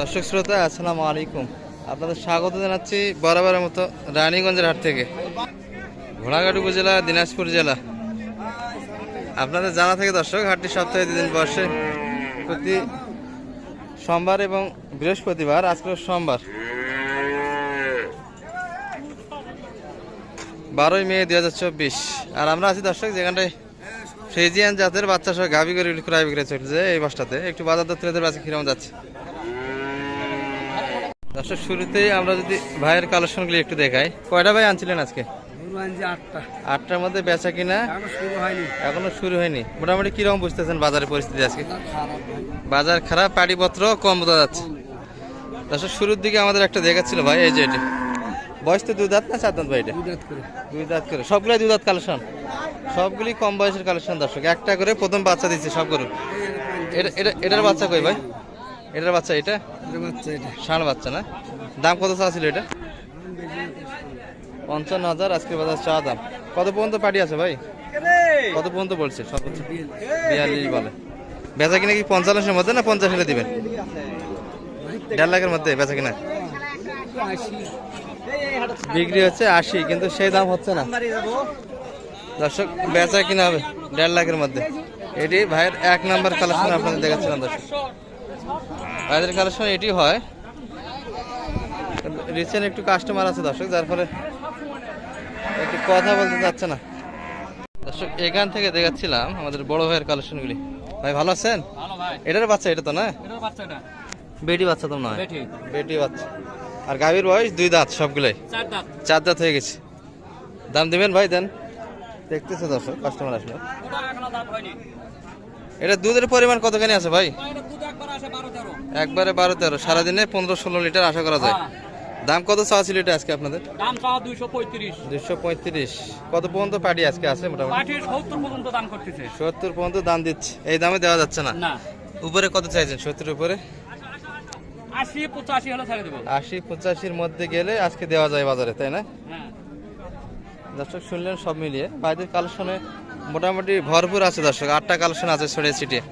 দর্শক শ্রোতা, আসসালামু আলাইকুম। আপনাদের স্বাগত জানাচ্ছি বরাবরের মতো রানীগঞ্জের হাট থেকে। ঘোড়াঘাট উপজেলা, দিনাজপুর জেলা। আপনাদের জানা থেকে দর্শক, হাটটি সপ্তাহে দুদিন বসে। প্রতি সোমবার এবং বৃহস্পতিবার, আজকে সোমবার। বারোই মে দুই হাজার চব্বিশ। আর আমরা আছি দর্শক, যেখানটায় ফ্রেজিয়ান জাতের বাচ্চা সহ গাভি করে ক্রয় বিক্রয় চলছে এই বাসটাতে। একটু বাজার দর তুলে আছে কীরকম যাচ্ছে। দর্শক শুরুতেই আমরা যদি ভাইয়ের কালেকশনগুলি একটু দেখাই। কয়টা ভাই আনছিলেন আজকে? আটটা। আটটার মধ্যে বেচা কিনা? এখনও শুরু হয়নি। এখনও শুরু হয়নি। মোটামুটি কীরকম বুঝতেছেন বাজারের পরিস্থিতি আজকে? বাজার খারাপ পাটিপত্র কম বোঝা যাচ্ছে। দর্শক শুরুর দিকে আমাদের একটা দেখাচ্ছিল ভাই এই যে এটা। বয়স তো দুই দাঁত না চার দাঁত ভাই এটা? দুই দাঁত করে। সবগুলাই দুই দাঁত কালেকশন? সবগুলি কম বয়সের কালেকশন দর্শক। একটা করে প্রথম বাচ্চা দিচ্ছে সব গরু এটা এটার বাচ্চা কই ভাই? এটার বাচ্চা এটা? ষাঁড় বাচ্চা না? দাম কত চা ছিল এটা? পঞ্চান্ন হাজার আজকে বাজার চা দাম। কত পর্যন্ত পার্টি আছে ভাই? কত পর্যন্ত বলছে? সর্বোচ্চ বিয়াল্লিশ বলে। বেচা কিনা কি পঞ্চাশের মধ্যে না পঞ্চাশ হলে দিবেন দেড় লাখের মধ্যে বেচা কিনা? বিক্রি হচ্ছে আশি কিন্তু সেই দাম হচ্ছে না। দর্শক বেচা কিনা হবে দেড় লাখের মধ্যে। এটি ভাইয়ের এক নাম্বার কালেকশন আপনাদের দেখাচ্ছিলাম দর্শক। ভাইদের কালেকশন এটি হয়। রিসেন্ট একটু কাস্টমার আছে দর্শক যার ফলে একটু কথা বলতে চাচ্ছে না। দর্শক এখান থেকে দেখাচ্ছিলাম আমাদের বড় ভাইয়ের কালেকশনগুলি ভাই ভালো আছেন? এটার বাচ্চা এটা তো না? বেটি বাচ্চা তো নয়। বেটি। বাচ্চা। আর গাভীর বয়স দুই দাঁত সবগুলাই। চার দাঁত। হয়ে গেছে। দাম দিবেন ভাই দেন। দেখতেছে দর্শক কাস্টমার আসলে এটা দুধের পরিমাণ কতখানি আছে ভাই? একবার বারো তেরো। সারাদিনে পনেরো ষোলো লিটার আশা করা যায়। হ্যাঁ। দাম কত চাওয়া ছিল এটা আজকে আপনাদের? দাম চাওয়া দুইশো পঁয়ত্রিশ। কত পর্যন্ত পার্টি আজকে আছে মোটামুটি? সত্তর পর্যন্ত দাম করতেছে। সত্তর পর্যন্ত দাম দিচ্ছে। এই দামে দেওয়া যাচ্ছে না? উপরে কত চাইছেন? সত্তর উপরে? আশি পঁচাশির মধ্যে গেলে আজকে দেওয়া যায় বাজারে তাই না? হ্যাঁ। দর্শক শুনলেন সব মিলিয়ে। ভাইদের কালেকশনে মোটামুটি ভরপুর আছে দর্শক। আটটা কালেকশন আছে ছড়িয়ে ছিটিয়ে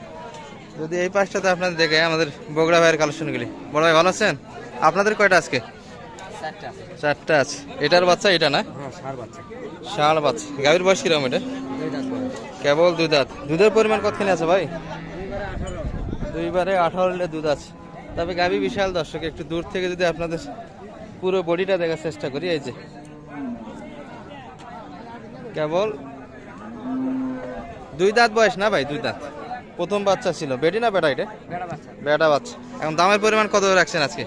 যদি এই পাঁচটাতে আপনাদের দেখে আমাদের বগুড়া ভাইয়ের কালেকশনগুলি। বড় ভাই ভালো আছেন? আপনাদের কয়টা আজকে? চারটা। আছে। এটার বাচ্চা এটা না? হ্যাঁ ষাঁড় বাচ্চা। গাভীর বয়স কীরকম এটা? কেবল দুধ দাঁত। দুধের পরিমাণ কতখানি আছে ভাই? দুইবারে আঠারো। লিটার দুধ আছে। তবে গাভী বিশাল দর্শক একটু দূর থেকে যদি আপনাদের পুরো বডিটা দেখার চেষ্টা করি এই যে। কেবল দুই দাঁত বয়স না ভাই? দুই দাঁত। প্রথম বাচ্চা ছিল। বেটি না বেটা এটা? বেটা বাচ্চা। এখন দামের পরিমাণ কত রাখছেন আজকে?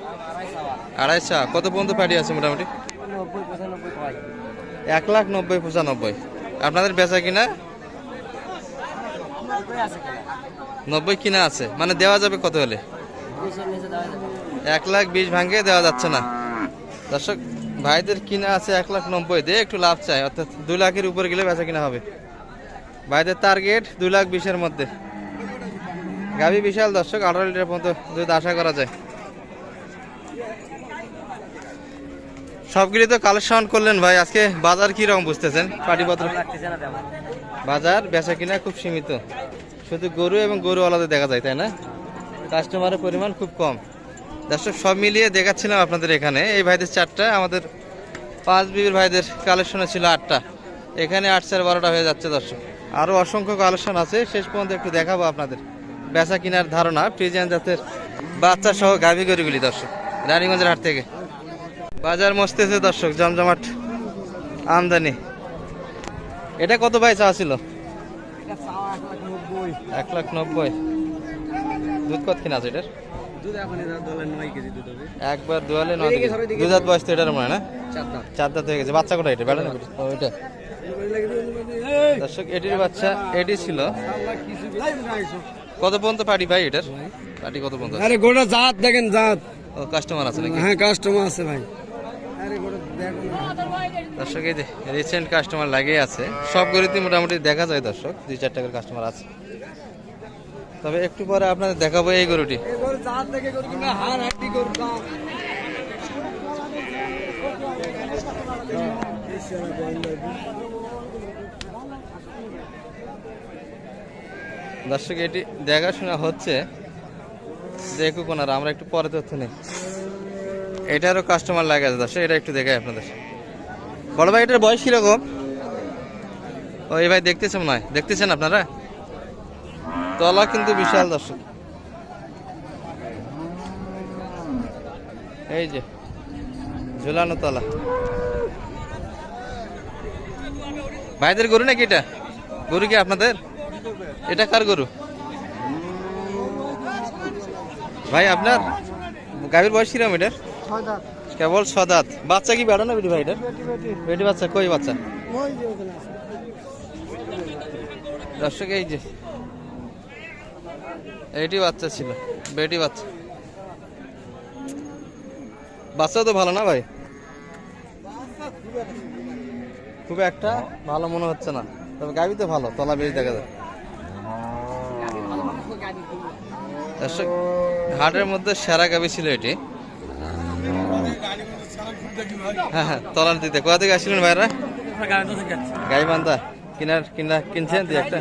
আড়াই আড়াইশো কত পর্যন্ত পাটি আছে মোটামুটি? এক লাখ নব্বই পঁচানব্বই। আপনাদের বেচা কিনা? নব্বই কেনা আছে। মানে দেওয়া যাবে কত হলে? এক লাখ বিশ ভাঙ্গে দেওয়া যাচ্ছে না। দর্শক ভাইদের কিনা আছে এক লাখ নব্বই। দিয়ে একটু লাভ চাই। অর্থাৎ দুই লাখের উপরে গেলে বেচা কিনা হবে। ভাইদের টার্গেট দুই লাখ বিশের মধ্যে। গাভী বিশাল দর্শক আঠারো লিটার পর্যন্ত দুধ আশা করা যায়। সবগুলি তো কালেকশন করলেন ভাই আজকে বাজার কি রকম বুঝতেছেন? পাটিপত্র? বাজার বেচা কিনা খুব সীমিত। শুধু গরু এবং গরু আলাদা দেখা যায় তাই না? কাস্টমারের পরিমাণ খুব কম। দর্শক সব মিলিয়ে দেখাচ্ছিলাম আপনাদের এখানে। এই ভাইদের চারটা আমাদের পাঁচ বিবির ভাইদের কালেকশনে ছিল আটটা। এখানে আট চার বারোটা হয়ে যাচ্ছে দর্শক। আরও অসংখ্য কালেকশন আছে শেষ পর্যন্ত একটু দেখাবো আপনাদের। বেচা কিনার ধারণা ফ্রিজিয়ান জাতের বাচ্চা সহ গাভী গরুগুলি দর্শক। রানীগঞ্জের হাট থেকে। বাজার মস্তেছে দর্শক জমজমাট আমদানি। এটা কত ভাই চা ছিল? এক লাখ নব্বই। দুধ কত কিনা আছে এটার? একবার দুয়ালে নয় কেজি। বয়স তো এটার মনে না? চার দাঁত। হয়ে গেছে। বাচ্চা কোটা এটা? বেড়া না ওইটা দর্শক এটির বাচ্চা এটি ছিল কত পর্যন্ত পাটি ভাই এটার? পাটি কত পর্যন্ত আরে গোটা জাত দেখেন জাত। ও কাস্টমার আছে নাকি? হ্যাঁ কাস্টমার আছে ভাই। দর্শক এই যে রিসেন্ট কাস্টমার লাগিয়ে আছে। সব গরুতে মোটামুটি দেখা যায় দর্শক দুই চার টাকার কাস্টমার আছে। তবে একটু পরে আপনাদের দেখাবো এই গরুটি। এই গরু জাত দেখে গরু কিনা হার হাড্ডি গরু দাম দর্শক, এটি দেখাশোনা হচ্ছে। দেখুক ওনারা, আমরা একটু পরে তথ্য নেই। এটারও কাস্টমার লাগে আছে দর্শক, এটা একটু দেখাই আপনাদের। বড় ভাই, এটার বয়স কীরকম? ও এই ভাই দেখতেছেন নয় দেখতেছেন আপনারা? তলা কিন্তু বিশাল দর্শক। এই যে, ঝুলানো তলা। ভাইদের গরু নাকি এটা? গরু কি আপনাদের? এটা কার গরু? ভাই আপনার? গাভীর বয়স কীরকম এটার? কেবল সদাত বাচ্চা কি বেড়ো না বেটি ভাই এটার? বেটি বাচ্চা কই বাচ্চা? দর্শক এই যে। এইটি বাচ্চা ছিল বেটি বাচ্চা। বাচ্চা তো ভালো না ভাই? খুব একটা ভালো মনে হচ্ছে না। তবে গাবি তো ভালো তলা বেশ দেখা যায়। দর্শক হাটের মধ্যে সেরা গাবি ছিল এটি। হ্যাঁ হ্যাঁ দিতে কোথা থেকে আসছিলেন ভাইরা? গাই বান্ধা, কিনার, কিনা, কিনছেন একটা?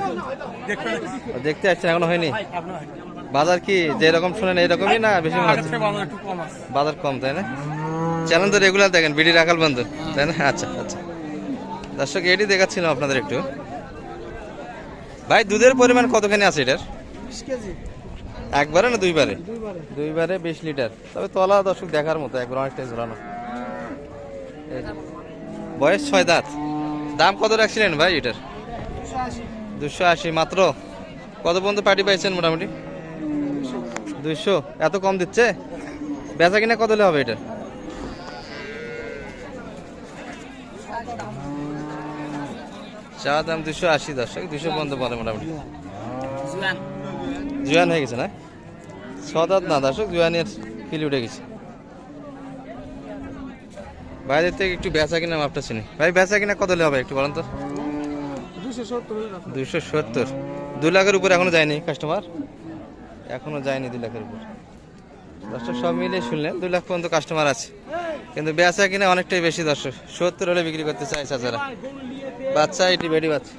দেখতে আসছেন এখনও হয়নি? বাজার কি যে রকম শুনেন এইরকমই না বেশি বাজার কম, তাই না? চ্যানেল তো রেগুলার দেখেন, বিডি রাখাল বন্ধু, তাই না? আচ্ছা আচ্ছা। দর্শক, এটি দেখাচ্ছিলাম আপনাদের একটু। ভাই, দুধের পরিমাণ কতখানি আছে এটার? একবারে না দুইবারে? দুইবারে। বিশ লিটার। তবে তলা দর্শক দেখার মতো একবার অনেকটাই ঝোলানো। বয়স ছয় দাঁত। দাম কত রাখছিলেন ভাই এটার? দুশো আশি। মাত্র কত পর্যন্ত পার্টি পাইছেন মোটামুটি? দুইশো এত কম দিচ্ছে? বেচা কিনা কত হলে হবে এটা? চা দাম দুশো আশি দর্শক দুশো পর্যন্ত বলে মোটামুটি। জুয়ান হয়ে গেছে না? সদাত না দর্শক জুয়ানের ফিল উঠে গেছে। বাইরের থেকে একটু বেচা কিনা মাপটা চিনি। ভাই বেচা কিনা কত হবে একটু বলেন তো? দুশো সত্তর দু লাখের উপর এখনও যায়নি কাস্টমার এখনও যায়নি দুই লাখের উপর। দর্শক সব মিলিয়ে শুনলেন দুই লাখ পর্যন্ত কাস্টমার আছে। কিন্তু বেচা কিনা অনেকটাই বেশি দর্শক। সত্তর হলে বিক্রি করতে চাই চাচারা বাচ্চা এটি বেডি বাচ্চা।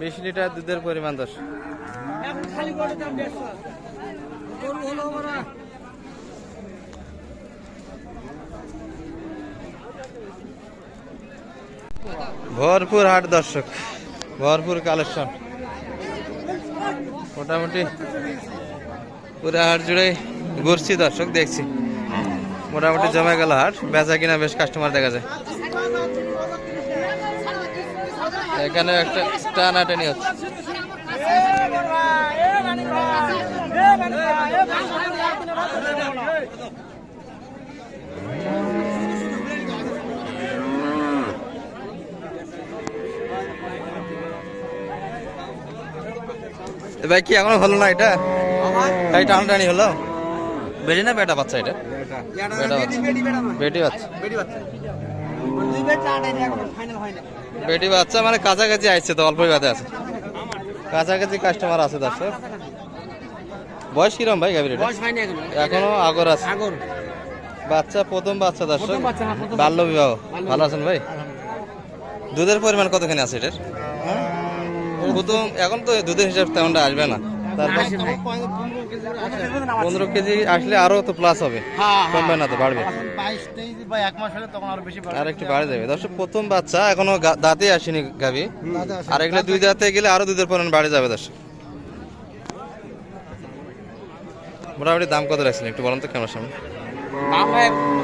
বিশ লিটার দুধের পরিমাণ দর্শক ভরপুর হাট দর্শক ভরপুর কালেকশন। মোটামুটি পুরো হাট জুড়ে ঘুরছি দর্শক দেখছি। মোটামুটি জমে গেল হাট বেচা কিনা বেশ কাস্টমার দেখা যায়। এখানে একটা টানাটানি হচ্ছে। ভাই কি এখনও হলো না এটা? এই টানাটানি হলো? বেরি না বেটা বাচ্চা এটা? বেটা বাচ্চা। বেটি বাচ্চা। বেটি বাচ্চা। মানে কাছাকাছি আসছে তো অল্পই বাদে আছে। কাছাকাছি কাস্টমার আছে দর্শক। বয়স কিরম ভাই গাভীর এখনও। আগর আছে। বাচ্চা প্রথম বাচ্চা দর্শক। বাচ্চা, হ্যাঁ, বাল্য বিবাহ। ভালো আছেন ভাই? দুধের পরিমাণ কতখানি আছে এটার? হ্যাঁ? প্রথম এখন তো দুধের হিসাব তেমনটা আসবে না। তারপর পনেরো কেজি আসলে আরও তো প্লাস হবে। হ্যাঁ, কমবে না তো বাড়বে। বাইশ তেইশ বা এক মাস হলে তখন আরও বেশি আর একটু বাড়ে যাবে। দর্শক প্রথম বাচ্চা এখনও গা- দাঁতে আসেনি গাভি। আর এগুলো দুই দাঁতে গেলে আরও দুধের পরিমাণ বাড়ে যাবে দর্শক। মোটামুটি দাম কত রাখছেন একটু বলেন তো কেমন সামনে। আমরা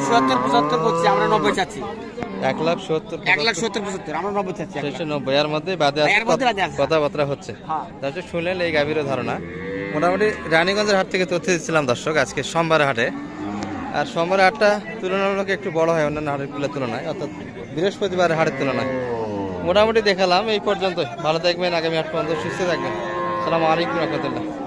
সত্তর পঁচাত্তর করছি আমরা নব্বই চাচ্ছি। এক লাখ সত্তর এক লাখ সত্তর পঁচাত্তর আমরা নব্বই চাচ্ছি এক নব্বই। এর মধ্যে বাদে আছে আছে। কথাবার্তা হচ্ছে। হ্যাঁ। শুনলেন এই গাভীরও ধারণা। মোটামুটি রানীগঞ্জের হাট থেকে তথ্য দিচ্ছিলাম দর্শক আজকে সোমবার হাটে। আর সোমবার হাটটা তুলনামূলক একটু বড় হয় অন্যান্য তুলনায় অর্থাৎ বৃহস্পতিবারের হাটের তুলনায়। মোটামুটি দেখালাম এই পর্যন্ত ভালো থাকবেন আগামী হাট পর্যন্ত সুস্থ থাকবেন। সালাম আলাইকুম রহমতুল্লাহ।